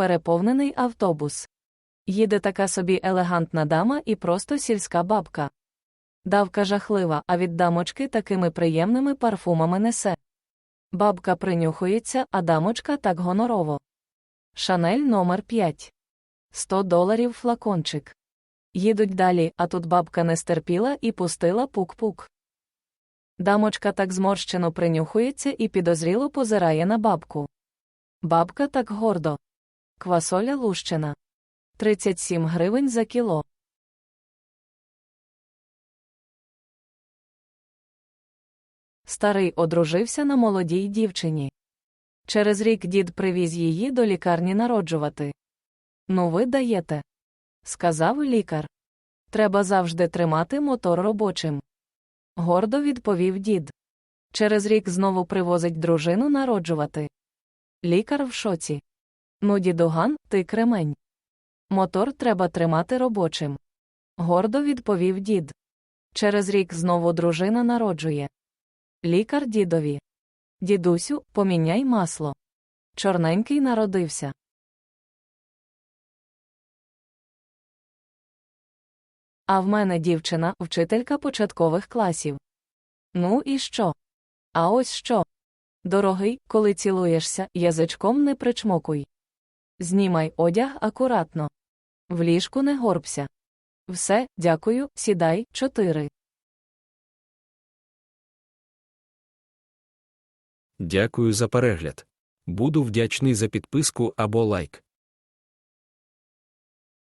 переповнений автобус. Їде така собі елегантна дама і просто сільська бабка. Давка жахлива, а від дамочки такими приємними парфумами несе. Бабка принюхується, а дамочка так гонорово. Шанель номер 5. 100 доларів флакончик. Їдуть далі, а тут бабка не стерпіла і пустила пук-пук. Дамочка так зморщено принюхується і підозріло позирає на бабку. Бабка так гордо. Квасоля лущена. 37 гривень за кіло. Старий одружився на молодій дівчині. Через рік дід привіз її до лікарні народжувати. Ну, ви даєте, сказав лікар. Треба завжди тримати мотор робочим. Гордо відповів дід. Через рік знову привозить дружину народжувати. Лікар в шоці. Ну, дідуган, ти кремень. Мотор треба тримати робочим. Гордо відповів дід. Через рік знову дружина народжує. Лікар дідові. Дідусю, поміняй масло. Чорненький народився. А в мене дівчина, вчителька початкових класів. Ну і що? А ось що. Дорогий, коли цілуєшся, язичком не причмокуй. Знімай одяг акуратно. В ліжку не горбся. Все, дякую, сідай, чотири. Дякую за перегляд. Буду вдячний за підписку або лайк.